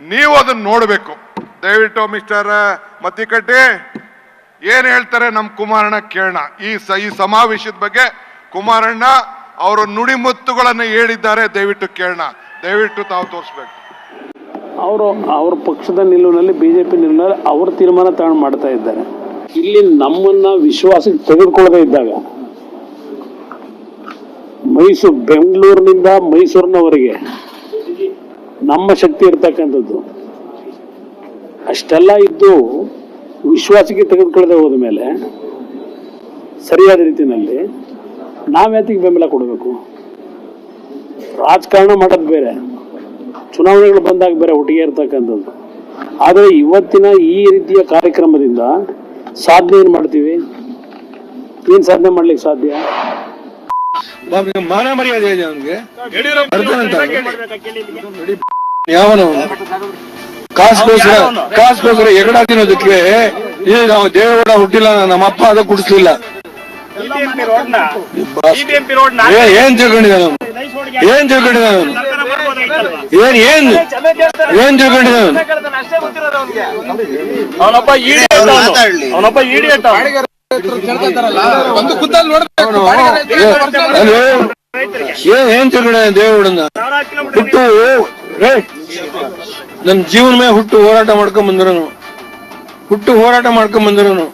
ನೀವು ಅದನ್ನ ನೋಡಬೇಕು. ದಯವಿಟ್ಟು ಮಿಸ್ಟರ್ ಮತ್ತಿಕಟ್ಟಿ ಏನ್ ಹೇಳ್ತಾರೆ ನಮ್ಮ ಕುಮಾರಣ್ಣ ಕೇಳಣ. ಈ ಸಮಾವೇಶದ ಬಗ್ಗೆ ಕುಮಾರಣ್ಣ ಅವರ ನುಡಿಮುತ್ತುಗಳನ್ನು ಹೇಳಿದ್ದಾರೆ, ದಯವಿಟ್ಟು ಕೇಳಣ. ದಯವಿಟ್ಟು ತಾವು ತೋರಿಸ್ಬೇಕು. ಅವರು, ಅವ್ರ ಪಕ್ಷದ ನಿಲುವಿನಲ್ಲಿ ಬಿಜೆಪಿ ನಿಲುವಿನಲ್ಲಿ ಅವ್ರ ತೀರ್ಮಾನ ತಗೊಂಡು ಮಾಡ್ತಾ ಇದ್ದಾರೆ. ಇಲ್ಲಿ ನಮ್ಮನ್ನ ವಿಶ್ವಾಸಕ್ಕೆ ತೆಗೆದುಕೊಳ್ಳದೇ ಇದ್ದಾಗ, ಮೈಸೂರು, ಬೆಂಗಳೂರಿನಿಂದ ಮೈಸೂರಿನವರೆಗೆ ನಮ್ಮ ಶಕ್ತಿ ಇರ್ತಕ್ಕಂಥದ್ದು. ಅಷ್ಟೆಲ್ಲ ಇದ್ದು ವಿಶ್ವಾಸಕ್ಕೆ ತೆಗೆದುಕೊಳ್ಳದೆ ಹೋದ ಮೇಲೆ ಸರಿಯಾದ ರೀತಿಯಲ್ಲಿ ನಾವ್ಯಾತಿಗೆ ಬೆಂಬಲ ಕೊಡಬೇಕು? ರಾಜಕಾರಣ ಮಾಡೋದು ಬೇರೆ ಚುನಾವಣೆಗಳು ಬಂದಾಗ ಬೇರೆ ಒಟ್ಟಿಗೆ ಇರ್ತಕ್ಕಂಥದ್ದು. ಆದರೆ ಇವತ್ತಿನ ಈ ರೀತಿಯ ಕಾರ್ಯಕ್ರಮದಿಂದ ಸಾಧನೆ ಏನು ಮಾಡ್ತೀವಿ? ಏನು ಸಾಧನೆ ಮಾಡ್ಲಿಕ್ಕೆ ಸಾಧ್ಯ? ಮಾನ ಮರ್ಯಾದೆ ಇದೆ ಅವನಿಗೆ ಬರ್ತಾನಂತ ಯಾವನು? ಕಾಸ್ಗೋಸ್ಕರ ಕಾಸ್ಗೋಸ್ಕರ ಎಗಡ ತಿನ್ನೋದಕ್ಕೆ ಈ ನಾವು ದೇವೇಗೌಡ ಹುಟ್ಟಿಲ್ಲ ನಮ್ಮ ಅಪ್ಪ ಅದ ಕುಡಿಸ್ಲಿಲ್ಲ. ಏನ್ ತಿಳ್ಕೊಂಡಿದ್ದಾನೆ ನಾನು ಏನ್ ತಿಳ್ಕೊಂಡಿದ್ದಾನೆ ನಾನು ಏನ್ ಏನ್? ಏನ್ ತಿಳ್ಕೊಂಡಿದ್ದಾನೆ ಅವನು? ಅವನೊಬ್ಬ? ಏನ್ ಏನ್ ತಿಳ್ಕೊಂಡಿದ್ದಾನೆ ದೇವೇಗೌಡನ? ಹುಟ್ಟು ಏ, ನನ್ ಜೀವನ ಹುಟ್ಟು ಹೋರಾಟ ಮಾಡ್ಕೊಂಡ್ ಬಂದಿರೋನು. ಹುಟ್ಟು ಹೋರಾಟ ಮಾಡ್ಕೊಂಡ್ ಬಂದಿರೋನು.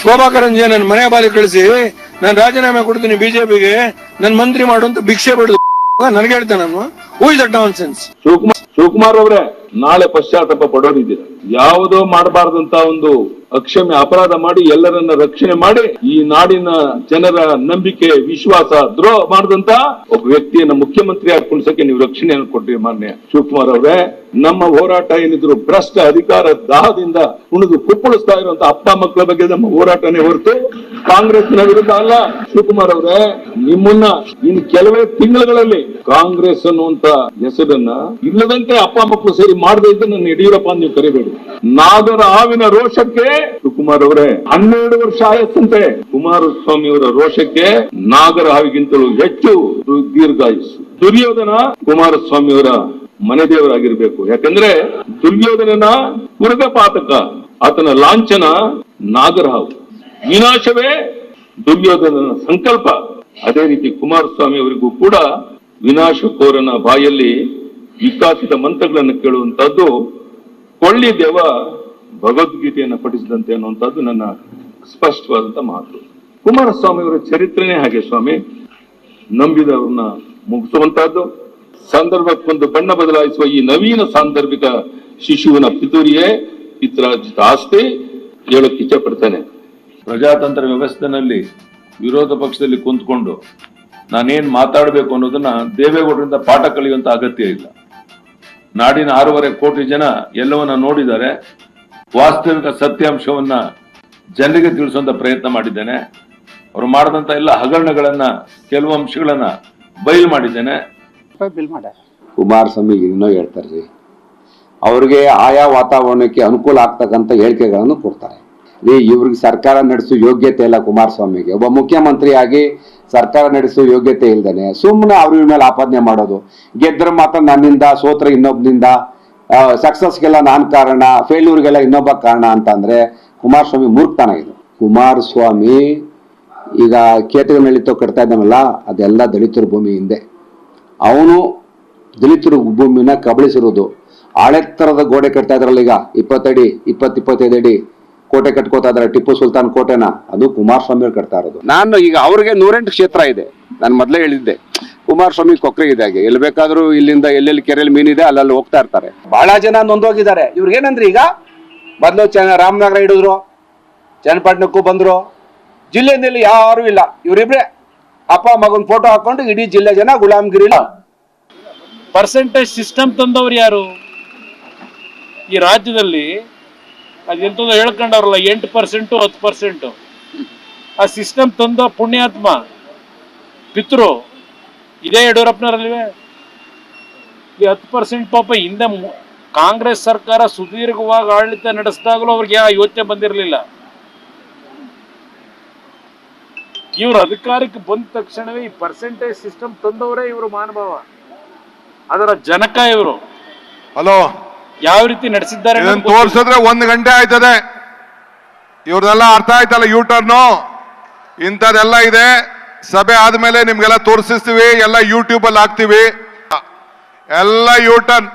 ಶೋಭಾ ಕರಂಜಿಯ ನನ್ನ ಮನೆ ಬಾಲಿ ಕಳಿಸಿ ನಾನು ರಾಜೀನಾಮೆ ಕೊಡ್ತೀನಿ ಬಿಜೆಪಿಗೆ ನನ್ ಮಂತ್ರಿ ಅಂತ ಭಿಕ್ಷೆ ಬಿಡುದು. ನನಗೆ ಹೇಳ್ತಾನೆ ನಾನು. Who is that nonsense Shivakumar Shivakumar ಅವರೇ ನಾಳೆ ಪಶ್ಚಾತ್ತಾಪ ಪಡೋದಿದ್ದೀರಾ ಯಾವುದೋ ಮಾಡಬಾರ್ದಂತ ಒಂದು ಅಕ್ಷಮ್ಯ ಅಪರಾಧ ಮಾಡಿ ಎಲ್ಲರನ್ನ ರಕ್ಷಣೆ ಮಾಡಿ ಈ ನಾಡಿನ ಜನರ ನಂಬಿಕೆ, ವಿಶ್ವಾಸ ದ್ರೋಹ ಮಾಡಿದಂತ ಒಬ್ಬ ವ್ಯಕ್ತಿಯನ್ನ ಮುಖ್ಯಮಂತ್ರಿ ಆಗಿ ಕುಣಿಸಕ್ಕೆ ನೀವು ರಕ್ಷಣೆಯನ್ನು ಕೊಟ್ರಿ ಮಾನ್ಯ ಶಿವಕುಮಾರ್ ಅವರೇ. ನಮ್ಮ ಹೋರಾಟ ಏನಿದ್ರು ಭ್ರಷ್ಟ ಅಧಿಕಾರ ದಾಹದಿಂದ ಉಣಿದು ಕುಪ್ಪಳಿಸ್ತಾ ಇರುವಂತ ಅಪ್ಪ ಮಕ್ಕಳ ಬಗ್ಗೆ ನಮ್ಮ ಹೋರಾಟನೇ ಹೊರತು ಕಾಂಗ್ರೆಸ್ನ ವಿರುದ್ಧ ಅಲ್ಲ. ಶಿವಕುಮಾರ್ ಅವರೇ, ನಿಮ್ಮನ್ನ ಇನ್ ಕೆಲವೇ ತಿಂಗಳುಗಳಲ್ಲಿ ಕಾಂಗ್ರೆಸ್ ಅನ್ನುವಂತ ಹೆಸರನ್ನ ಇಲ್ಲದಂತೆ ಅಪ್ಪ ಮಕ್ಕಳು ಸೇರಿ ಮಾಡದೇ ಇದ್ದು ನನ್ನ ಯಡಿಯೂರಪ್ಪ ನೀವು ಕರಿಬೇಡಿ. ನಾಗರ ಹಾವಿನ ರೋಷಕ್ಕೆ ಶಿವಕುಮಾರ್ ಅವರೇ, ಹನ್ನೆರಡು ವರ್ಷ ಆಯಸ್ಸಂತೆ ಕುಮಾರಸ್ವಾಮಿ ಅವರ ರೋಷಕ್ಕೆ ನಾಗರ ಹಾವಿಗಿಂತಲೂ ಹೆಚ್ಚು ದೀರ್ಘಾಯಸ್ಸು ದುರ್ಯೋಧನ ಕುಮಾರಸ್ವಾಮಿ ಅವರ ಮನೆ ದೇವರಾಗಿರ್ಬೇಕು ಯಾಕಂದ್ರೆ ದುರ್ಯೋಧನನ ಪುರದ ಪಾತಕ ಆತನ ಲಾಂಛನ ನಾಗರಹಾವು ವಿನಾಶವೇ ದುರ್ಯೋಧನನ ಸಂಕಲ್ಪ. ಅದೇ ರೀತಿ ಕುಮಾರಸ್ವಾಮಿ ಅವರಿಗೂ ಕೂಡ ವಿನಾಶಕೋರನ ಬಾಯಲ್ಲಿ ವಿಕಾಸಿತ ಮಂತ್ರಗಳನ್ನು ಕೇಳುವಂತದ್ದು ಕೊಳ್ಳಿ ದೇವ ಭಗವದ್ಗೀತೆಯನ್ನು ಪಠಿಸಿದಂತೆ ಅನ್ನುವಂಥದ್ದು ನನ್ನ ಸ್ಪಷ್ಟವಾದಂತ ಮಾತು. ಕುಮಾರಸ್ವಾಮಿ ಅವರ ಚರಿತ್ರೆನೇ ಹಾಗೆ ಸ್ವಾಮಿ. ನಂಬಿದವ್ರನ್ನ ಮುಗಿಸುವಂತಹದ್ದು. ಸಂದರ್ಭಕ್ಕೊಂದು ಬಣ್ಣ ಬದಲಾಯಿಸುವ ಈ ನವೀನ ಸಾಂದರ್ಭಿಕ ಶಿಶುವಿನ ಪಿತೂರಿಯೇ ಪಿತ್ರಾರ್ಜಿತ ಆಸ್ತಿ ಹೇಳಕ್ ಇಚ್ಛೆ ಪಡ್ತೇನೆ. ಪ್ರಜಾತಂತ್ರ ವ್ಯವಸ್ಥೆನಲ್ಲಿ ವಿರೋಧ ಪಕ್ಷದಲ್ಲಿ ಕುಂತ್ಕೊಂಡು ನಾನೇನ್ ಮಾತಾಡಬೇಕು ಅನ್ನೋದನ್ನ ದೇವೇಗೌಡರಿಂದ ಪಾಠ ಕಲಿಯುವಂತ ಅಗತ್ಯ ಇಲ್ಲ. ನಾಡಿನ ಆರೂವರೆ ಕೋಟಿ ಜನ ಎಲ್ಲವನ್ನ ನೋಡಿದ್ದಾರೆ. ವಾಸ್ತವಿಕ ಸತ್ಯಾಂಶವನ್ನ ಜನರಿಗೆ ತಿಳಿಸುವಂತ ಪ್ರಯತ್ನ ಮಾಡಿದ್ದೇನೆ. ಅವರು ಮಾಡಿದಂತ ಎಲ್ಲ ಹಗರಣಗಳನ್ನ ಕೆಲವು ಅಂಶಗಳನ್ನ ಬಯಲು ಮಾಡಿದ್ದೇನೆ. ಕುಮಾರಸ್ವಾಮಿ ಇನ್ನೂ ಹೇಳ್ತಾರೆ ಅವರಿಗೆ ಅವ್ರಿಗೆ ಆಯಾ ವಾತಾವರಣಕ್ಕೆ ಅನುಕೂಲ ಆಗ್ತಕ್ಕಂಥ ಹೇಳಿಕೆಗಳನ್ನು ಕೊಡ್ತಾರೆ. ರೀ ಇವ್ರಿಗೆ ಸರ್ಕಾರ ನಡೆಸೋ ಯೋಗ್ಯತೆ ಇಲ್ಲ ಕುಮಾರಸ್ವಾಮಿಗೆ. ಒಬ್ಬ ಮುಖ್ಯಮಂತ್ರಿಯಾಗಿ ಸರ್ಕಾರ ನಡೆಸೋ ಯೋಗ್ಯತೆ ಇಲ್ದೇನೆ. ಸುಮ್ಮನೆ ಅವ್ರ ಮೇಲೆ ಆಪಾದನೆ ಮಾಡೋದು. ಗೆದ್ರ ಮಾತ್ರ ನನ್ನಿಂದ, ಸೋತ್ರ ಇನ್ನೊಬ್ನಿಂದ ಸಕ್ಸಸ್ಗೆಲ್ಲ ನಾನು ಕಾರಣ ಫೇಲ್ಯೂರ್ಗೆಲ್ಲ ಇನ್ನೊಬ್ಬ ಕಾರಣ ಅಂತ ಅಂದ್ರೆ ಕುಮಾರಸ್ವಾಮಿ ಮೂರ್ಖತನ ಇದು. ಕುಮಾರಸ್ವಾಮಿ ಈಗ ಕೇತಗಳ ತೋ ಕಟ್ತಾ ಇದ್ದಾನಲ್ಲ, ಅದೆಲ್ಲ ದಲಿತರ ಭೂಮಿ ಹಿಂದೆ. ಅವನು ದಲಿತರು ಭೂಮಿನ ಕಬಳಿಸಿರೋದು. ಆಳೆತ್ತರದ ಗೋಡೆ ಕಟ್ತಾ ಇದ್ರಲ್ಲ ಈಗ, ಇಪ್ಪತ್ತಡಿ ಇಪ್ಪತ್ತಿಪ್ಪತ್ತೈದು ಅಡಿ. ಕೋಟೆ ಕಟ್ಕೋತಾ ಇದಾರೆ ಟಿಪ್ಪು ಸುಲ್ತಾನ್ ಕೋಟೆನ. ಅದು ಕುಮಾರಸ್ವಾಮಿ ಕಟ್ತಾ ಇರೋದು. ನಾನು ಈಗ ಅವ್ರಿಗೆ ನೂರೆಂಟು ಕ್ಷೇತ್ರ ಇದೆ. ನಾನು ಮೊದಲೇ ಹೇಳಿದ್ದೆ. ಕುಮಾರಸ್ವಾಮಿ ಕೊಕ್ರೆ ಇದೆ ಹಾಗೆ. ಎಲ್ಲಿ ಬೇಕಾದ್ರೂ ಇಲ್ಲಿಂದ ಎಲ್ಲೆಲ್ಲಿ ಕೆರೆಯಲ್ಲಿ ಮೀನಿದೆ ಅಲ್ಲಲ್ಲಿ ಹೋಗ್ತಾ ಇರ್ತಾರೆ. ಬಹಳ ಜನ ನೊಂದೋಗಿದ್ದಾರೆ. ಏನಂದ್ರೆ ಈಗ? ಮೊದಲು ಚ, ರಾಮನಗರ ಹಿಡಿದ್ರು, ಚನ್ನಪಟ್ಟಣಕ್ಕೂ ಬಂದ್ರು. ಜಿಲ್ಲೆಯಲ್ಲಿ ಯಾರು ಇಲ್ಲ. ಇವರಿಬ್ರೆ ಅಪ್ಪ ಮಗನ ಫೋಟೋ ಹಾಕೊಂಡು ಇಡೀ ಜಿಲ್ಲೆ ಜನ ಗುಲಾಮ್ಗಿರಿ ಪರ್ಸೆಂಟೇಜ್ ಸಿಸ್ಟಮ್ ತಂದವ್ರು ಯಾರು? ಈ ರಾಜ್ಯದಲ್ಲಿ ಅದೆಂತದೋ ಹೇಳ್ಕೊಂಡವ್ರಲ್ಲ, ಎಂಟು ಪರ್ಸೆಂಟು ಹತ್ತು ಪರ್ಸೆಂಟು. ಆ ಸಿಸ್ಟಮ್ ತಂದ ಪುಣ್ಯಾತ್ಮ, ಪಿತೃ, ಇದೇ ಯಡಿಯೂರಪ್ಪನವರಲ್ವೇ ಈ ಹತ್ತು ಪರ್ಸೆಂಟ್ ಪಾಪ ಹಿಂದೆ ಕಾಂಗ್ರೆಸ್ ಸರ್ಕಾರ ಸುದೀರ್ಘವಾಗಿ ಆಡಳಿತ ನಡೆಸಿದಾಗಲೂ ಅವ್ರಿಗೆ ಆ ಯೋಚನೆ ಬಂದಿರಲಿಲ್ಲ. ಇವ್ರ ಅಧಿಕಾರಕ್ಕೆ ಬಂದ ತಕ್ಷಣವೇ ಈ ಪರ್ಸೆಂಟೇಜ್ ಸಿಸ್ಟಮ್ ತಂದವರೇ ಇವರು ಮಾನಭಾವ ಅದರ ಜನಕ ಇವರು. ಹಲೋ ಯಾವ ರೀತಿ ನಡೆಸಿದ್ದಾರೆ ತೋರಿಸಿದ್ರೆ ಒಂದು ಒಂದ್ ಗಂಟೆ ಆಯ್ತದೆ. ಇವ್ರದೆಲ್ಲ ಅರ್ಥ ಆಯ್ತಲ್ಲ ಯೂ ಟರ್ನು ಇಂಥದ್ದೆಲ್ಲ ಇದೆ. ಸಭೆ ಆದ್ಮೇಲೆ ನಿಮ್ಗೆಲ್ಲ ತೋರಿಸ್ತೀವಿ ಎಲ್ಲ ಯೂಟ್ಯೂಬ್ ಅಲ್ಲಿ ಹಾಕ್ತಿವಿ. ಎಲ್ಲ ಯೂ ಟರ್ನ್